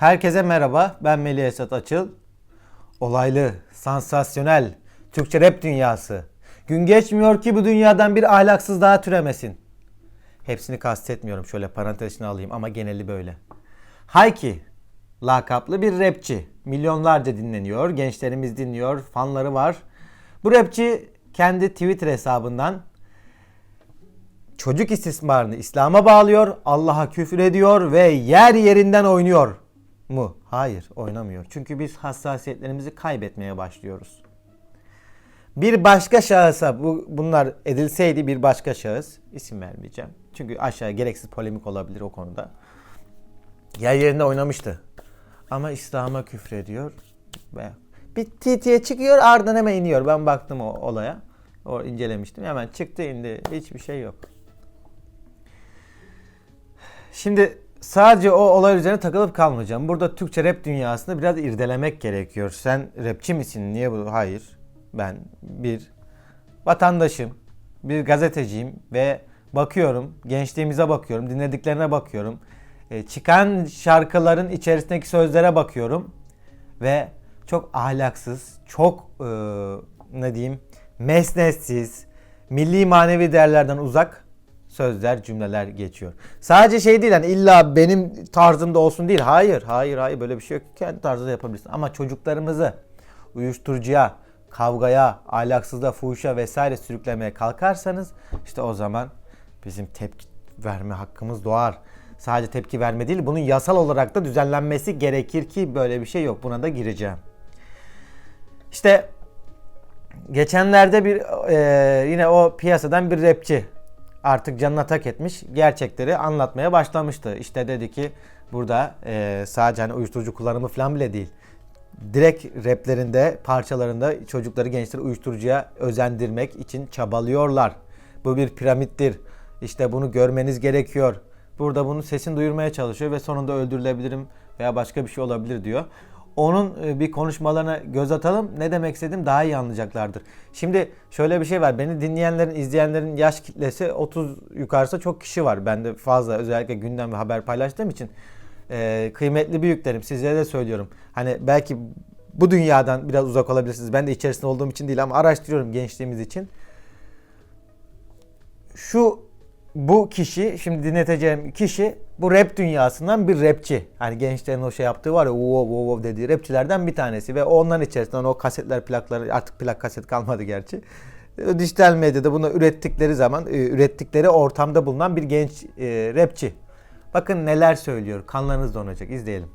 Herkese merhaba. Ben Melih Esat Açıl. Olaylı, sansasyonel, Türkçe rap dünyası. Gün geçmiyor ki bu dünyadan bir ahlaksız daha türemesin. Hepsini kastetmiyorum. Şöyle parantez içine alayım ama geneli böyle. Hayki, lakaplı bir rapçi. Milyonlarca dinleniyor. Gençlerimiz dinliyor. Fanları var. Bu rapçi kendi Twitter hesabından çocuk istismarını İslam'a bağlıyor, Allah'a küfür ediyor ve yer yerinden oynuyor mu? Hayır, oynamıyor. Çünkü biz hassasiyetlerimizi kaybetmeye başlıyoruz. Bir başka şahısa bu bunlar edilseydi bir başka şahıs isim vermeyeceğim. Çünkü aşağı gereksiz polemik olabilir o konuda. Yer yerinde oynamıştı. Ama İslam'a küfür ediyor ve bir TT'ye çıkıyor ardından hemen iniyor. Ben baktım o olaya. O incelemiştim. Hemen çıktı indi. Hiçbir şey yok. Şimdi sadece o olay üzerine takılıp kalmayacağım. Burada Türkçe rap dünyasını biraz irdelemek gerekiyor. Sen rapçi misin? Niye bu? Hayır. Ben bir vatandaşım, bir gazeteciyim ve bakıyorum, gençliğimize bakıyorum, dinlediklerine bakıyorum. E, çıkan şarkıların içerisindeki sözlere bakıyorum ve çok ahlaksız, çok e, ne diyeyim, mesnetsiz, milli manevi değerlerden uzak sözler, cümleler geçiyor. Sadece şey değil hani illa benim tarzımda olsun değil. Hayır, hayır, hayır böyle bir şey yok. Kendi tarzında yapabilirsin. Ama çocuklarımızı uyuşturucuya, kavgaya, ahlaksızlığa, fuhuşa vesaire sürüklemeye kalkarsanız işte o zaman bizim tepki verme hakkımız doğar. Sadece tepki verme değil, bunun yasal olarak da düzenlenmesi gerekir ki böyle bir şey yok. Buna da gireceğim. İşte geçenlerde bir e, yine o piyasadan bir rapçi artık canına tak etmiş gerçekleri anlatmaya başlamıştı. İşte dedi ki burada e, sadece hani uyuşturucu kullanımı falan bile değil. Direkt raplerinde, parçalarında çocukları, gençleri uyuşturucuya özendirmek için çabalıyorlar. Bu bir piramittir. İşte bunu görmeniz gerekiyor. Burada bunun sesini duyurmaya çalışıyor ve sonunda öldürülebilirim veya başka bir şey olabilir diyor. Onun e, bir konuşmalarına göz atalım. Ne demek istedim daha iyi anlayacaklardır. Şimdi şöyle bir şey var. Beni dinleyenlerin, izleyenlerin yaş kitlesi 30 yukarısı çok kişi var. Ben de fazla özellikle gündem ve haber paylaştığım için e, kıymetli büyüklerim sizlere de söylüyorum. Hani belki bu dünyadan biraz uzak olabilirsiniz. Ben de içerisinde olduğum için değil ama araştırıyorum gençliğimiz için. Şu bu kişi şimdi dinleteceğim kişi bu rap dünyasından bir rapçi. Hani gençlerin o şey yaptığı var ya wow wow wow dediği rapçilerden bir tanesi ve onların içerisinden o kasetler plakları artık plak kaset kalmadı gerçi. E, Dijital medyada bunu ürettikleri zaman e, ürettikleri ortamda bulunan bir genç e, rapçi. Bakın neler söylüyor. Kanlarınız donacak. İzleyelim.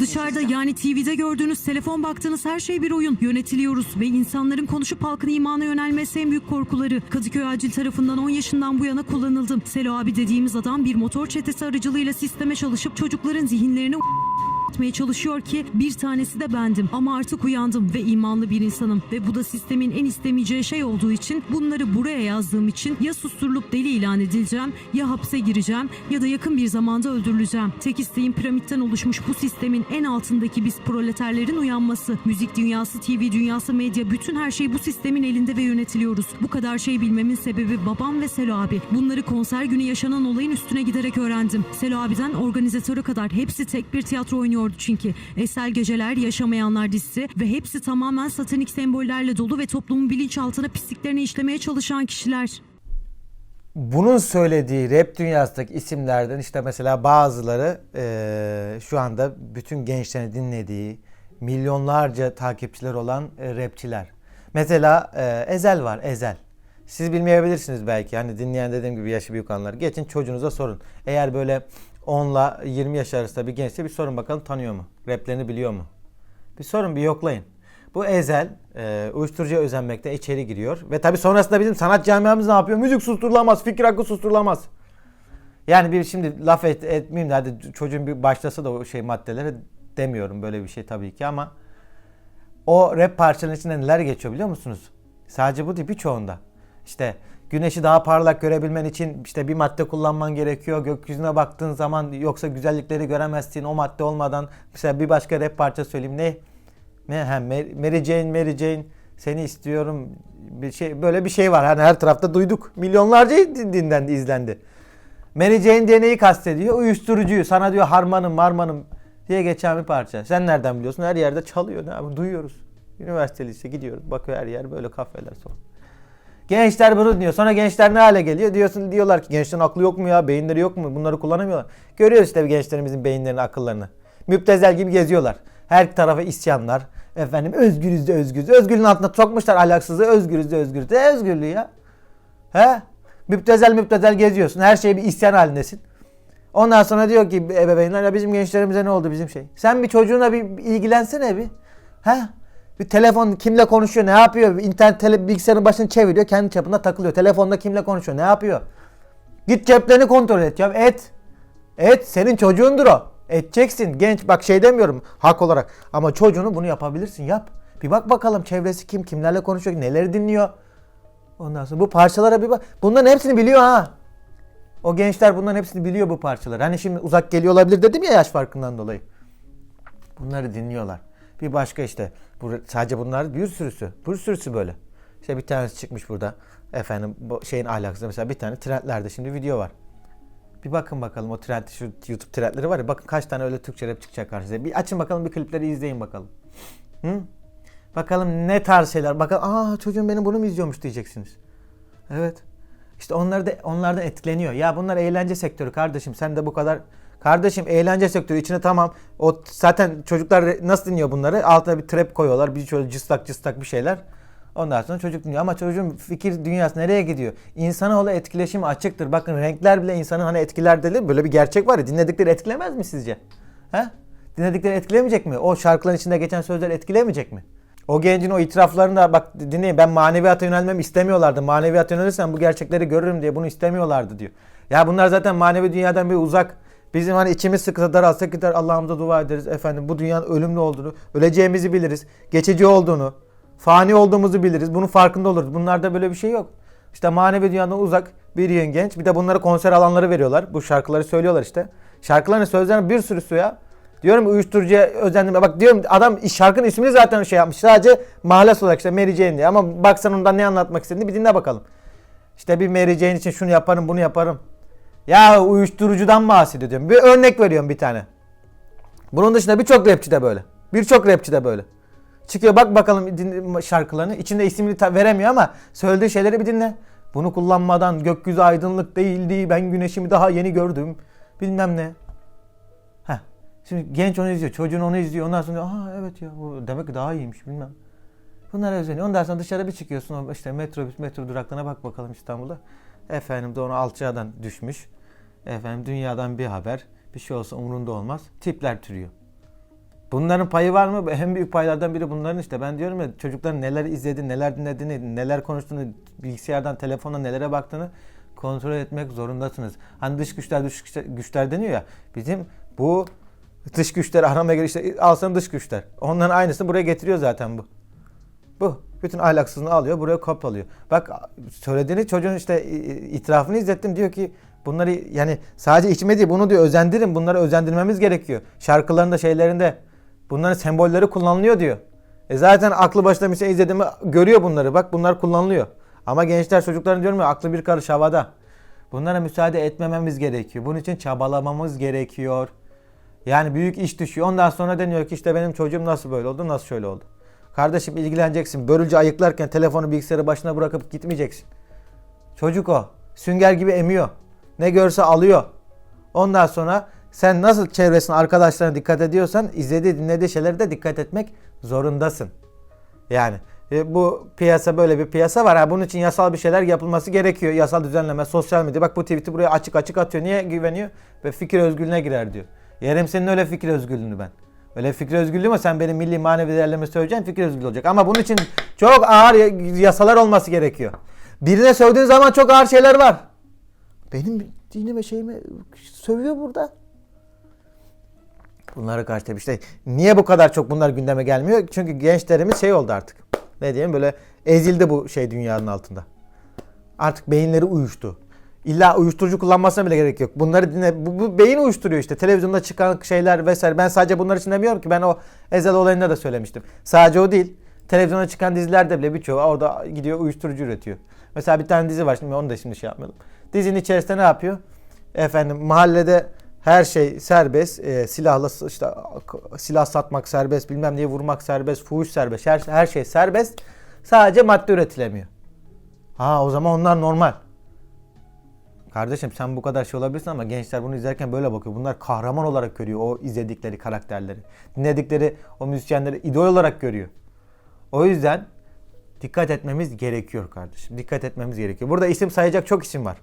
Dışarıda yani TV'de gördüğünüz, telefon baktığınız her şey bir oyun. Yönetiliyoruz ve insanların konuşup halkın imana yönelmesi en büyük korkuları. Kadıköy Acil tarafından 10 yaşından bu yana kullanıldım. Selo abi dediğimiz adam bir motor çetesi aracılığıyla sisteme çalışıp çocukların zihinlerini etmeye çalışıyor ki bir tanesi de bendim. Ama artık uyandım ve imanlı bir insanım. Ve bu da sistemin en istemeyeceği şey olduğu için bunları buraya yazdığım için ya susturulup deli ilan edileceğim ya hapse gireceğim ya da yakın bir zamanda öldürüleceğim. Tek isteğim piramitten oluşmuş bu sistemin en altındaki biz proleterlerin uyanması. Müzik dünyası, TV dünyası, medya bütün her şey bu sistemin elinde ve yönetiliyoruz. Bu kadar şey bilmemin sebebi babam ve Selo abi. Bunları konser günü yaşanan olayın üstüne giderek öğrendim. Selo abiden organizatöre kadar hepsi tek bir tiyatro oynuyordu çünkü. Esel Geceler, Yaşamayanlar dizisi ve hepsi tamamen satanik sembollerle dolu ve toplumun bilinçaltına pisliklerini işlemeye çalışan kişiler. bunun söylediği rap dünyasındaki isimlerden işte mesela bazıları eee, şu anda bütün gençlerin dinlediği milyonlarca takipçiler olan e, rapçiler. Mesela e, Ezel var Ezel. Siz bilmeyebilirsiniz belki hani dinleyen dediğim gibi yaşı büyük olanlar. Geçin çocuğunuza sorun. Eğer böyle 10 ile 20 yaş arasında bir gençse bir sorun bakalım tanıyor mu? Raplerini biliyor mu? Bir sorun bir yoklayın. Bu Ezel e, uyuşturucuya özenmekte içeri giriyor. Ve tabi sonrasında bizim sanat camiamız ne yapıyor? Müzik susturulamaz, fikir hakkı susturulamaz. Yani bir şimdi laf et, etmeyeyim de hadi çocuğun bir başlasa da o şey maddelere demiyorum böyle bir şey tabii ki ama o rap parçalarının içinde neler geçiyor biliyor musunuz? Sadece bu değil birçoğunda. İşte güneşi daha parlak görebilmen için işte bir madde kullanman gerekiyor. Gökyüzüne baktığın zaman yoksa güzellikleri göremezsin o madde olmadan. Mesela bir başka rap parça söyleyeyim ne? Ne ha, Mary Jane Mary Jane seni istiyorum bir şey böyle bir şey var. Hani her tarafta duyduk. Milyonlarca din- dinlendi, izlendi. Mary Jane diye neyi kastediyor? Uyuşturucuyu. Sana diyor harmanım marmanım. diye geçen bir parça. Sen nereden biliyorsun? Her yerde çalıyor. Ne abi? Duyuyoruz. Üniversite lise gidiyoruz. Bakıyor her yer böyle kafeler sonra. Gençler bunu diyor. Sonra gençler ne hale geliyor? Diyorsun diyorlar ki gençlerin aklı yok mu ya? Beyinleri yok mu? Bunları kullanamıyorlar. Görüyoruz işte gençlerimizin beyinlerini, akıllarını. Müptezel gibi geziyorlar. Her tarafa isyanlar. Efendim özgürüz de özgürüz. Özgürlüğün altına sokmuşlar ahlaksızlığı. Özgürüz de özgürüz. Ne özgürlüğü ya? He? Müptezel müptezel geziyorsun. Her şey bir isyan halindesin. Ondan sonra diyor ki ebeveynler ya bizim gençlerimize ne oldu bizim şey. Sen bir çocuğuna bir ilgilensene bir. He? Bir telefon kimle konuşuyor ne yapıyor? İnternet tele, bilgisayarın başını çeviriyor kendi çapında takılıyor. Telefonda kimle konuşuyor ne yapıyor? Git ceplerini kontrol et ya et. Et senin çocuğundur o. Edeceksin genç bak şey demiyorum hak olarak ama çocuğunu bunu yapabilirsin yap. Bir bak bakalım çevresi kim kimlerle konuşuyor neleri dinliyor. Ondan sonra bu parçalara bir bak. Bunların hepsini biliyor ha. O gençler bunların hepsini biliyor bu parçaları. Hani şimdi uzak geliyor olabilir dedim ya yaş farkından dolayı. Bunları dinliyorlar. Bir başka işte bu, sadece bunlar bir sürüsü. Bir sürüsü böyle. İşte bir tanesi çıkmış burada. Efendim bu şeyin ahlaksızı mesela bir tane trendlerde şimdi video var. Bir bakın bakalım o trend şu YouTube trendleri var ya bakın kaç tane öyle Türkçe rap çıkacak karşınıza. Bir açın bakalım bir klipleri izleyin bakalım. Hı? Bakalım ne tarz şeyler. Bakalım aa çocuğum benim bunu mu izliyormuş diyeceksiniz. Evet. İşte onlar da onlardan etkileniyor. Ya bunlar eğlence sektörü kardeşim. Sen de bu kadar Kardeşim eğlence sektörü içine tamam. O zaten çocuklar nasıl dinliyor bunları? Altına bir trap koyuyorlar. Bir şöyle cıstak cıstak bir şeyler. Ondan sonra çocuk dinliyor. Ama çocuğun fikir dünyası nereye gidiyor? İnsanoğlu etkileşimi açıktır. Bakın renkler bile insanı hani etkiler dedi. Böyle bir gerçek var ya. Dinledikleri etkilemez mi sizce? He? Dinledikleri etkilemeyecek mi? O şarkıların içinde geçen sözler etkilemeyecek mi? O gencin o itiraflarını da bak dinleyin ben maneviyata yönelmem istemiyorlardı. Maneviyata yönelirsem bu gerçekleri görürüm diye bunu istemiyorlardı diyor. Ya bunlar zaten manevi dünyadan bir uzak. Bizim hani içimiz sıkıntı daralsa gider Allah'ımıza dua ederiz. Efendim bu dünyanın ölümlü olduğunu, öleceğimizi biliriz. Geçici olduğunu, fani olduğumuzu biliriz. Bunun farkında oluruz. Bunlarda böyle bir şey yok. İşte manevi dünyadan uzak bir yığın genç. Bir de bunlara konser alanları veriyorlar. Bu şarkıları söylüyorlar işte. Şarkıların sözlerinin bir sürüsü ya. Diyorum uyuşturucuya özendim. Bak diyorum adam şarkının ismini zaten şey yapmış. Sadece mahalle olarak işte Mary Jane diye. Ama bak sen ondan ne anlatmak istediğini bir dinle bakalım. İşte bir Mary Jane için şunu yaparım bunu yaparım. Ya uyuşturucudan bahsediyor diyorum. Bir örnek veriyorum bir tane. Bunun dışında birçok rapçi de böyle. Birçok rapçi de böyle. Çıkıyor bak bakalım şarkılarını. İçinde ismini veremiyor ama söylediği şeyleri bir dinle. Bunu kullanmadan gökyüzü aydınlık değildi. Ben güneşimi daha yeni gördüm. Bilmem ne. Heh. Şimdi genç onu izliyor. Çocuğun onu izliyor. Ondan sonra aa evet ya bu demek ki daha iyiymiş bilmem. Bunlara özeniyor. Ondan sonra dışarı bir çıkıyorsun. İşte metrobüs metro duraklarına bak bakalım İstanbul'da. Efendim de onu alçadan düşmüş. Efendim dünyadan bir haber. Bir şey olsa umurunda olmaz. Tipler türüyor. Bunların payı var mı? En büyük paylardan biri bunların işte. Ben diyorum ya çocukların neler izlediğini, neler dinlediğini, neler konuştuğunu, bilgisayardan, telefondan nelere baktığını kontrol etmek zorundasınız. Hani dış güçler, dış güçler, güçler deniyor ya. Bizim bu dış güçleri aramaya göre işte alsana dış güçler. Onların aynısını buraya getiriyor zaten bu. Bu. Bütün ahlaksızlığını alıyor buraya kopyalıyor. Bak söylediğini çocuğun işte itirafını izlettim diyor ki bunları yani sadece içme değil bunu diyor özendirin bunları özendirmemiz gerekiyor. Şarkılarında şeylerinde bunların sembolleri kullanılıyor diyor. E zaten aklı başında bir şey izlediğimi görüyor bunları bak bunlar kullanılıyor. Ama gençler çocukların diyorum ya aklı bir karış havada. Bunlara müsaade etmememiz gerekiyor. Bunun için çabalamamız gerekiyor. Yani büyük iş düşüyor. Ondan sonra deniyor ki işte benim çocuğum nasıl böyle oldu, nasıl şöyle oldu. Kardeşim ilgileneceksin. Börülce ayıklarken telefonu bilgisayarı başına bırakıp gitmeyeceksin. Çocuk o. Sünger gibi emiyor. Ne görse alıyor. Ondan sonra sen nasıl çevresine, arkadaşlarına dikkat ediyorsan izlediği, dinlediği şeylere de dikkat etmek zorundasın. Yani e, bu piyasa böyle bir piyasa var. Ha, bunun için yasal bir şeyler yapılması gerekiyor. Yasal düzenleme, sosyal medya. Bak bu tweet'i buraya açık açık atıyor. Niye güveniyor? Ve fikir özgürlüğüne girer diyor. Yerim senin öyle fikir özgürlüğünü ben. Öyle fikir özgürlüğü mü? Sen benim milli manevi değerlerimi söyleyeceksin fikir özgürlüğü olacak. Ama bunun için çok ağır yasalar olması gerekiyor. Birine sövdüğün zaman çok ağır şeyler var. Benim dinime şeyime sövüyor burada. Bunlara karşı tabii işte niye bu kadar çok bunlar gündeme gelmiyor? Çünkü gençlerimiz şey oldu artık. Ne diyeyim böyle ezildi bu şey dünyanın altında. Artık beyinleri uyuştu. İlla uyuşturucu kullanmasına bile gerek yok. Bunları dinle, bu, bu beyin uyuşturuyor işte. Televizyonda çıkan şeyler vesaire. Ben sadece bunlar için demiyorum ki. Ben o Ezel olayında da söylemiştim. Sadece o değil. Televizyona çıkan dizilerde bile birçoğu orada gidiyor uyuşturucu üretiyor. Mesela bir tane dizi var şimdi onu da şimdi şey yapmayalım. Dizinin içerisinde ne yapıyor? Efendim mahallede Her şey serbest. E, silahla işte silah satmak serbest, bilmem neyi vurmak serbest, fuhuş serbest. Her, her şey serbest. Sadece madde üretilemiyor. Ha o zaman onlar normal. Kardeşim sen bu kadar şey olabilirsin ama gençler bunu izlerken böyle bakıyor. Bunlar kahraman olarak görüyor o izledikleri karakterleri. Dinledikleri o müzisyenleri idol olarak görüyor. O yüzden dikkat etmemiz gerekiyor kardeşim. Dikkat etmemiz gerekiyor. Burada isim sayacak çok isim var.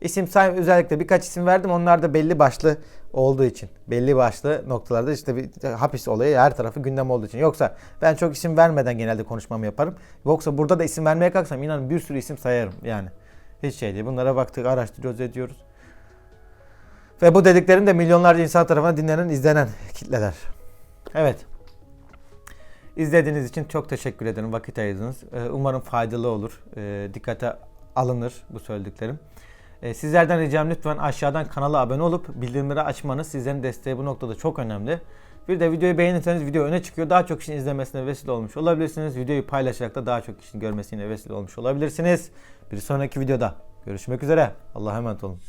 İsim say özellikle birkaç isim verdim. Onlar da belli başlı olduğu için. Belli başlı noktalarda işte bir hapis olayı her tarafı gündem olduğu için. Yoksa ben çok isim vermeden genelde konuşmamı yaparım. Yoksa burada da isim vermeye kalksam inanın bir sürü isim sayarım yani. Hiç şey değil. Bunlara baktık, araştırıyoruz, ediyoruz. Ve bu dediklerim de milyonlarca insan tarafından dinlenen, izlenen kitleler. Evet. İzlediğiniz için çok teşekkür ederim. Vakit ayırdınız. Ee, Umarım faydalı olur. Ee, Dikkate alınır bu söylediklerim. Ee, Sizlerden ricam lütfen aşağıdan kanala abone olup bildirimleri açmanız sizlerin desteği bu noktada çok önemli. Bir de videoyu beğenirseniz video öne çıkıyor. Daha çok kişinin izlemesine vesile olmuş olabilirsiniz. Videoyu paylaşarak da daha çok kişinin görmesine vesile olmuş olabilirsiniz. Bir sonraki videoda görüşmek üzere. Allah'a emanet olun.